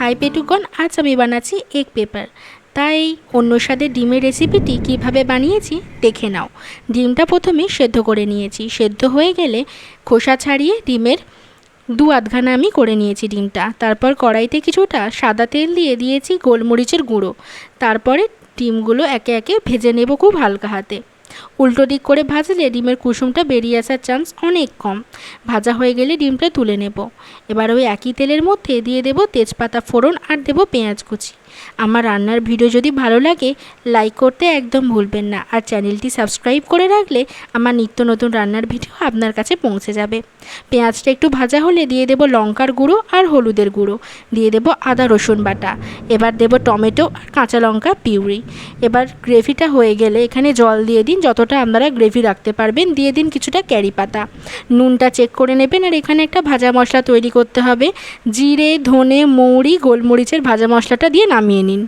High পেটুকন আজ আমি বানাচ্ছি এগ পেপার। তাই অন্য স্বাদের ডিমের রেসিপিটি কীভাবে বানিয়েছি দেখে নাও। ডিমটা প্রথমে সেদ্ধ করে নিয়েছি। সেদ্ধ হয়ে গেলে খোসা ছাড়িয়ে ডিমের দু আধখানা আমি করে নিয়েছি ডিমটা। তারপর কড়াইতে কিছুটা সাদা তেল দিয়ে দিয়েছি গোলমরিচের গুঁড়ো। তারপরে ডিমগুলো একে একে ভেজে নেব খুব হালকা হাতে। উল্টো দিক করে ভাজলে ডিমের কুসুমটা বেরিয়ে আসার চান্স অনেক কম। ভাজা হয়ে গেলে ডিমটা তুলে নেব। এবার ওই একই তেলের মধ্যে দিয়ে দেব তেজপাতা ফোড়ন আর দেব পেঁয়াজ কুচি। আমার রান্নার ভিডিও যদি ভালো লাগে লাইক করতে একদম ভুলবেন না। আর চ্যানেলটি সাবস্ক্রাইব করে রাখলে আমার নিত্য নতুন রান্নার ভিডিও আপনার কাছে পৌঁছে যাবে। পেঁয়াজটা একটু ভাজা হলে দিয়ে দেব লঙ্কার গুঁড়ো আর হলুদের গুঁড়ো। দিয়ে দেব আদা রসুন বাটা। এবার দেব টমেটো আর কাঁচা লঙ্কা পিউরি। এবার গ্রেভিটা হয়ে গেলে এখানে জল দিয়ে দিন যতটা আপনারা গ্রেভি রাখতে পারবেন, দিয়ে দিন কিছুটা ক্যারি পাতা। নুনটা চেক করে নেবেন আর এখানে একটা ভাজা মশলা তৈরি করতে হবে। জিরে, ধনে, মৌরি, গোলমরিচের ভাজা মশলাটা দিয়ে নামিয়ে নিন।